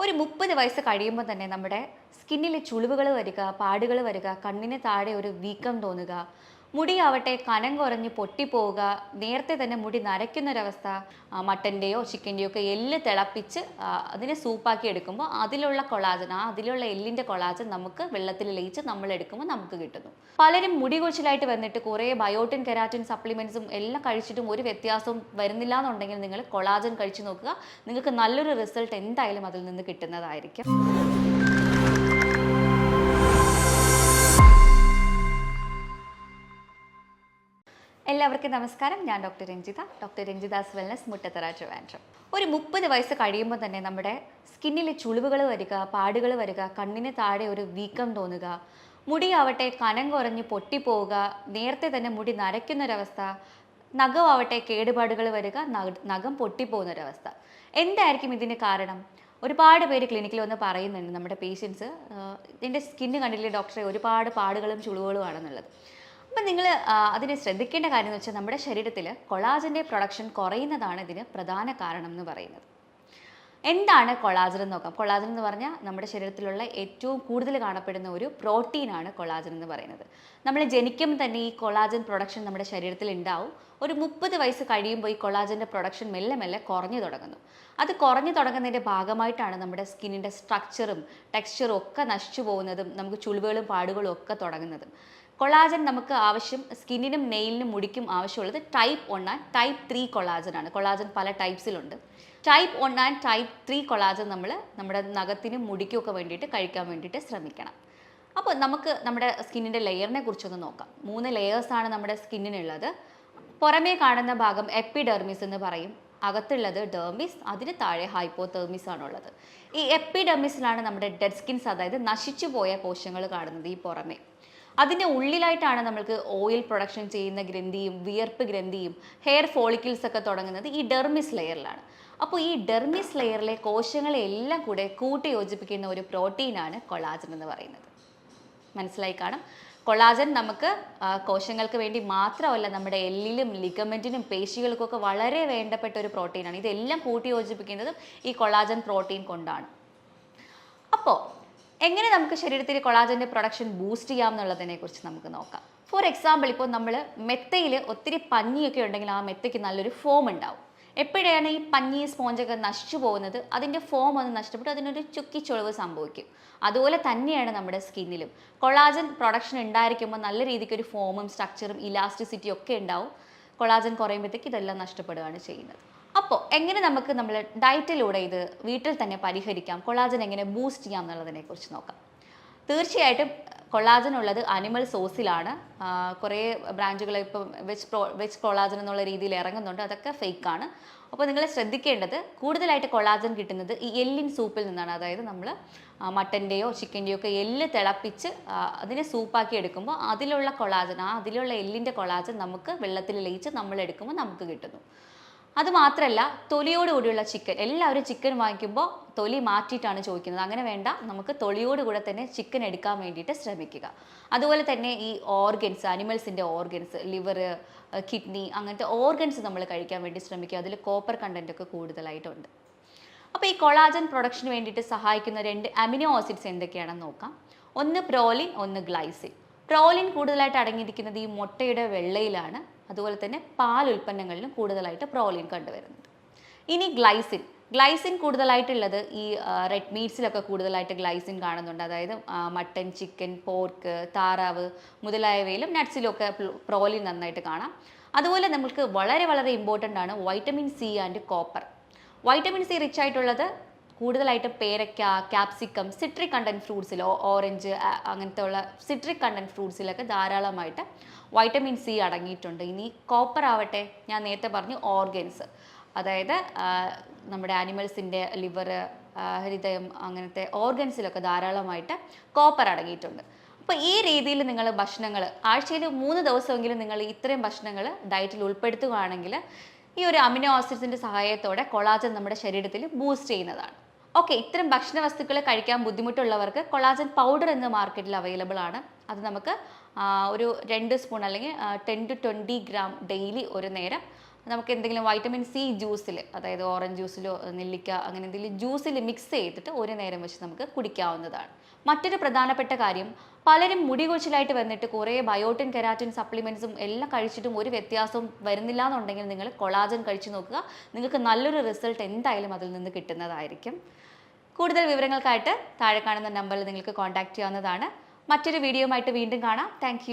ഒരു മുപ്പത് വയസ്സ് കഴിയുമ്പോൾ തന്നെ നമ്മുടെ സ്കിന്നിൽ ചുളിവുകൾ വരിക പാടുകൾ വരിക കണ്ണിന് താഴെ ഒരു വീക്കം തോന്നുക മുടിയാവട്ടെ കനം കുറഞ്ഞ് പൊട്ടിപ്പോവുക നേരത്തെ തന്നെ മുടി നരയ്ക്കുന്നൊരവസ്ഥ മട്ടന്റെയോ ചിക്കന്റെയോ ഒക്കെ എല്ല് തിളപ്പിച്ച് അതിനെ സൂപ്പാക്കി എടുക്കുമ്പോൾ അതിലുള്ള കൊളാജൻ ആ അതിലുള്ള എല്ലിന്റെ കൊളാജൻ നമുക്ക് വെള്ളത്തിൽ ലയിച്ച് നമ്മൾ എടുക്കുമ്പോൾ നമുക്ക് കിട്ടുന്നു. പലരും മുടി കൊച്ചിലായിട്ട് വന്നിട്ട് കുറേ ബയോട്ടിൻ കെരാറ്റിൻ സപ്ലിമെന്റ്സും എല്ലാം കഴിച്ചിട്ടും ഒരു വ്യത്യാസവും വരുന്നില്ല എന്നുണ്ടെങ്കിൽ നിങ്ങൾ കൊളാജൻ കഴിച്ചു നോക്കുക. നിങ്ങൾക്ക് നല്ലൊരു റിസൾട്ട് എന്തായാലും അതിൽ നിന്ന് കിട്ടുന്നതായിരിക്കും. എല്ലാവർക്കും നമസ്കാരം. ഞാൻ doctor Ranjitha. Doctor Ranjitha's wellness Muttathara Trivandrum. ഒരു മുപ്പത് വയസ്സ് കഴിയുമ്പോൾ തന്നെ നമ്മുടെ സ്കിന്നിൽ ചുളിവുകൾ വരിക പാടുകൾ വരിക കണ്ണിന് താഴെ ഒരു വീക്കം തോന്നുക മുടിയാവട്ടെ കനം കുറഞ്ഞ് പൊട്ടിപ്പോവുക നേരത്തെ തന്നെ മുടി നരയ്ക്കുന്നൊരവസ്ഥ നഖമാവട്ടെ കേടുപാടുകൾ വരിക നഖ- പൊട്ടിപ്പോകുന്നൊരവസ്ഥ. എന്തായിരിക്കും ഇതിന് കാരണം? ഒരുപാട് പേര് ക്ലിനിക്കിൽ വന്ന് പറയുന്നുണ്ട് നമ്മുടെ പേഷ്യൻസ് എന്റെ സ്കിന്ന് കണ്ടില്ലേ ഡോക്ടറെ? ഒരുപാട് പാടുകളും ചുളിവുകളും ആണെന്നുള്ളത്. അപ്പം നിങ്ങൾ അതിനെ ശ്രദ്ധിക്കേണ്ട കാര്യം എന്ന് വെച്ചാൽ നമ്മുടെ ശരീരത്തിൽ കൊളാജന്റെ പ്രൊഡക്ഷൻ കുറയുന്നതാണ് ഇതിന് പ്രധാന കാരണം എന്ന് പറയുന്നത്. എന്താണ് കൊളാജൻ എന്ന് നോക്കാം. കൊളാജൻ എന്ന് പറഞ്ഞാൽ നമ്മുടെ ശരീരത്തിലുള്ള ഏറ്റവും കൂടുതൽ കാണപ്പെടുന്ന ഒരു പ്രോട്ടീനാണ് കൊളാജൻ എന്ന് പറയുന്നത്. നമ്മൾ ജനിക്കുമ്പോൾ തന്നെ ഈ കൊളാജൻ പ്രൊഡക്ഷൻ നമ്മുടെ ശരീരത്തിൽ ഉണ്ടാവും. ഒരു മുപ്പത് വയസ്സ് കഴിയുമ്പോൾ ഈ കൊളാജന്റെ പ്രൊഡക്ഷൻ മെല്ലെ മെല്ലെ കുറഞ്ഞു തുടങ്ങുന്നു. അത് കുറഞ്ഞു തുടങ്ങുന്നതിന്റെ ഭാഗമായിട്ടാണ് നമ്മുടെ സ്കിന്നിന്റെ സ്ട്രക്ചറും ടെക്സ്ചറും ഒക്കെ നശിച്ചു പോകുന്നതും നമുക്ക് ചുളിവുകളും പാടുകളും ഒക്കെ തുടങ്ങുന്നതും. കൊളാജൻ നമുക്ക് ആവശ്യം സ്കിന്നിനും നെയിലിനും മുടിക്കും ആവശ്യമുള്ളത് type one and type three collagen ആണ്. കൊളാജൻ പല ടൈപ്സിലുണ്ട് type one and type three collagen നമ്മൾ നമ്മുടെ നഖത്തിനും മുടിക്കും ഒക്കെ വേണ്ടിയിട്ട് കഴിക്കാൻ വേണ്ടിയിട്ട് ശ്രമിക്കണം. അപ്പോൾ നമുക്ക് നമ്മുടെ സ്കിന്നിന്റെ ലെയറിനെ കുറിച്ചൊന്ന് നോക്കാം. മൂന്ന് ലെയേഴ്സാണ് നമ്മുടെ സ്കിന്നിനുള്ളത്. പുറമേ കാണുന്ന ഭാഗം എപ്പിഡെർമിസ് എന്ന് പറയും. അകത്തുള്ളത് ഡെർമിസ് അതിന് താഴെ ഹൈപ്പോതെർമിസ് ആണുള്ളത്. ഈ എപ്പിഡെർമിസിലാണ് നമ്മുടെ ഡെഡ് സ്കിൻസ് അതായത് നശിച്ചു പോയ കോശങ്ങൾ കാണുന്നത് ഈ പുറമേ. അതിന്റെ ഉള്ളിലായിട്ടാണ് നമ്മൾക്ക് ഓയിൽ പ്രൊഡക്ഷൻ ചെയ്യുന്ന ഗ്രന്ഥിയും വിയർപ്പ് ഗ്രന്ഥിയും ഹെയർ ഫോളിക്കിൾസ് ഒക്കെ തുടങ്ങുന്നത് ഈ ഡെർമിസ് ലെയറിലാണ് അപ്പോൾ ഈ ഡെർമിസ് ലെയറിലെ കോശങ്ങളെ എല്ലാം കൂടെ കൂട്ടി യോജിപ്പിക്കുന്ന ഒരു പ്രോട്ടീനാണ് കൊളാജൻ എന്ന് പറയുന്നത്. മനസ്സിലായി കാണും? കൊളാജൻ നമുക്ക് കോശങ്ങൾക്ക് വേണ്ടി മാത്രമല്ല നമ്മുടെ എല്ലിലും ലിഗമെന്റിനും പേശികൾക്കൊക്കെ വളരെ വേണ്ടപ്പെട്ട ഒരു പ്രോട്ടീനാണ് ഇതെല്ലാം കൂട്ടി യോജിപ്പിക്കുന്നതും ഈ കൊളാജൻ പ്രോട്ടീൻ കൊണ്ടാണ്. അപ്പോൾ എങ്ങനെ നമുക്ക് ശരീരത്തിൽ കൊളാജന്റെ പ്രൊഡക്ഷൻ ബൂസ്റ്റ് ചെയ്യാം എന്നുള്ളതിനെ കുറിച്ച് നമുക്ക് നോക്കാം. ഫോർ എക്സാമ്പിൾ ഇപ്പോൾ നമ്മൾ മെത്തയിൽ ഒത്തിരി പഞ്ഞിയൊക്കെ ഉണ്ടെങ്കിൽ ആ മെത്തയ്ക്ക് നല്ലൊരു ഫോം ഉണ്ടാവും. എപ്പോഴാണ് ഈ പഞ്ഞി സ്പോഞ്ചൊക്കെ നശിച്ചു പോകുന്നത്? അതിന്റെ ഫോം ഒന്ന് നഷ്ടപ്പെട്ട് അതിനൊരു ചുക്കിച്ചുളവ് സംഭവിക്കും. അതുപോലെ തന്നെയാണ് നമ്മുടെ സ്കിന്നിലും. കൊളാജൻ പ്രൊഡക്ഷൻ ഉണ്ടായിരിക്കുമ്പോൾ നല്ല രീതിക്ക് ഒരു ഫോമും സ്ട്രക്ചറും ഇലാസ്റ്റിസിറ്റിയും ഒക്കെ ഉണ്ടാവും. കൊളാജൻ കുറയുമ്പോഴത്തേക്ക് ഇതെല്ലാം നഷ്ടപ്പെടുകയാണ് ചെയ്യുന്നത്. അപ്പോൾ എങ്ങനെ നമുക്ക് നമ്മൾ ഡയറ്റിലൂടെ ഇത് വീട്ടിൽ തന്നെ പരിഹരിക്കാം? കൊളാജൻ എങ്ങനെ ബൂസ്റ്റ് ചെയ്യാം എന്നുള്ളതിനെ കുറിച്ച് നോക്കാം. തീർച്ചയായിട്ടും കൊളാജൻ ഉള്ളത് അനിമൽ സോസിലാണ് കുറേ ബ്രാൻഡുകൾ ഇപ്പോൾ വെജ് പ്രോ വെജ് കൊളാജൻ എന്നുള്ള രീതിയിൽ ഇറങ്ങുന്നുണ്ട്. അതൊക്കെ ഫേക്ക് ആണ്. അപ്പോൾ നിങ്ങൾ ശ്രദ്ധിക്കേണ്ടത് കൂടുതലായിട്ട് കൊളാജൻ കിട്ടുന്നത് ഈ എല്ലിൻ സൂപ്പിൽ നിന്നാണ്. അതായത് നമ്മൾ മട്ടന്റെയോ ചിക്കന്റെയോ ഒക്കെ എല്ല് തിളപ്പിച്ച് അതിനെ സൂപ്പാക്കി എടുക്കുമ്പോൾ അതിലുള്ള കൊളാജൻ ആ അതിലുള്ള എല്ലിന്റെ കൊളാജൻ നമുക്ക് വെള്ളത്തിൽ ലയിച്ച് നമ്മൾ എടുക്കുമ്പോൾ നമുക്ക് കിട്ടുന്നു. അത് മാത്രമല്ല തൊലിയോട് കൂടിയുള്ള ചിക്കൻ. എല്ലാവരും ചിക്കൻ വാങ്ങിക്കുമ്പോൾ തൊലി മാറ്റിയിട്ടാണ് ചോദിക്കുന്നത്. അങ്ങനെ വേണ്ട നമുക്ക് തൊലിയോട് കൂടെ തന്നെ ചിക്കൻ എടുക്കാൻ വേണ്ടിയിട്ട് ശ്രമിക്കുക. അതുപോലെ തന്നെ ഈ ഓർഗൻസ് അനിമൽസിന്റെ ഓർഗൻസ് ലിവർ കിഡ്നി അങ്ങനത്തെ ഓർഗൻസ് നമ്മൾ കഴിക്കാൻ വേണ്ടി ശ്രമിക്കുക. അതിൽ കോപ്പർ കണ്ടന്റ് ഒക്കെ കൂടുതലായിട്ടുണ്ട്. അപ്പോൾ ഈ കൊളാജൻ പ്രൊഡക്ഷന് വേണ്ടിയിട്ട് സഹായിക്കുന്ന രണ്ട് അമിനോ ആസിഡ്സ് എന്തൊക്കെയാണെന്ന് നോക്കാം. ഒന്ന് പ്രോലിൻ ഒന്ന് ഗ്ലൈസിൻ. പ്രോലിൻ കൂടുതലായിട്ട് അടങ്ങിയിരിക്കുന്നത് ഈ മുട്ടയുടെ വെള്ളയിലാണ്. അതുപോലെ തന്നെ പാൽ ഉൽപ്പന്നങ്ങളിലും കൂടുതലായിട്ട് പ്രോലിൻ കണ്ടുവരുന്നത്. ഇനി ഗ്ലൈസിൻ ഗ്ലൈസിൻ കൂടുതലായിട്ടുള്ളത് ഈ റെഡ് മീറ്റ്സിലൊക്കെ കൂടുതലായിട്ട് ഗ്ലൈസിൻ കാണുന്നുണ്ട്. അതായത് മട്ടൻ ചിക്കൻ പോർക്ക് താറാവ് മുതലായവയിലും നട്ട്സിലൊക്കെ പ്രോലിൻ നന്നായിട്ട് കാണാം. അതുപോലെ നമുക്ക് വളരെ വളരെ ഇമ്പോർട്ടന്റ് ആണ് vitamin C and copper vitamin C rich ആയിട്ടുള്ളത് കൂടുതലായിട്ട് പേരക്ക ക്യാപ്സിക്കം സിട്രിക് കണ്ടന്റ് ഫ്രൂട്ട്സിലോ ഓറഞ്ച് അങ്ങനത്തെ ഉള്ള സിട്രിക് കണ്ടന്റ് ഫ്രൂട്ട്സിലൊക്കെ ധാരാളമായിട്ട് വൈറ്റമിൻ സി അടങ്ങിയിട്ടുണ്ട്. ഇനി കോപ്പർ ആവട്ടെ ഞാൻ നേരത്തെ പറഞ്ഞു ഓർഗൻസ് അതായത് നമ്മുടെ ആനിമൽസിന്റെ ലിവർ ഹൃദയം അങ്ങനത്തെ ഓർഗൻസിലൊക്കെ ധാരാളമായിട്ട് കോപ്പർ അടങ്ങിയിട്ടുണ്ട്. അപ്പോൾ ഈ രീതിയിൽ നിങ്ങൾ ഭക്ഷണങ്ങൾ ആഴ്ചയിൽ മൂന്ന് ദിവസമെങ്കിലും നിങ്ങൾ ഇത്രയും ഭക്ഷണങ്ങൾ ഡയറ്റിൽ ഉൾപ്പെടുത്തുകയാണെങ്കിൽ ഈ ഒരു അമിനോ ആസിഡ്സിന്റെ സഹായത്തോടെ കൊളാജൻ നമ്മുടെ ശരീരത്തിൽ ബൂസ്റ്റ് ചെയ്യുന്നതാണ്. ഓക്കെ ഇത്തരം ഭക്ഷണ വസ്തുക്കൾ കഴിക്കാൻ ബുദ്ധിമുട്ടുള്ളവർക്ക് കൊളാജൻ പൗഡർ എന്ന് മാർക്കറ്റിൽ അവൈലബിൾ ആണ്. അത് നമുക്ക് ഒരു രണ്ട് സ്പൂൺ അല്ലെങ്കിൽ ten to twenty gram daily ഒരു നേരം നമുക്ക് എന്തെങ്കിലും വൈറ്റമിൻ സി ജ്യൂസിൽ അതായത് ഓറഞ്ച് ജ്യൂസിലോ നെല്ലിക്ക അങ്ങനെ എന്തെങ്കിലും ജ്യൂസിൽ മിക്സ് ചെയ്തിട്ട് ഒരു നേരം വെച്ച് നമുക്ക് കുടിക്കാവുന്നതാണ്. മറ്റൊരു പ്രധാനപ്പെട്ട കാര്യം പലരും മുടി കൊഴിച്ചിലായിട്ട് വന്നിട്ട് കുറേ ബയോട്ടിൻ കെരാറ്റിൻ സപ്ലിമെന്റ്സും എല്ലാം കഴിച്ചിട്ടും ഒരു വ്യത്യാസവും വരുന്നില്ല എന്നുണ്ടെങ്കിൽ നിങ്ങൾ കൊളാജൻ കഴിച്ചു നോക്കുക. നിങ്ങൾക്ക് നല്ലൊരു റിസൾട്ട് എന്തായാലും അതിൽ നിന്ന് കിട്ടുന്നതായിരിക്കും. കൂടുതൽ വിവരങ്ങൾക്കായിട്ട് താഴെ കാണുന്ന നമ്പറിൽ നിങ്ങൾക്ക് കോൺടാക്റ്റ് ചെയ്യാവുന്നതാണ്. മറ്റൊരു വീഡിയോയുമായിട്ട് വീണ്ടും കാണാം. താങ്ക്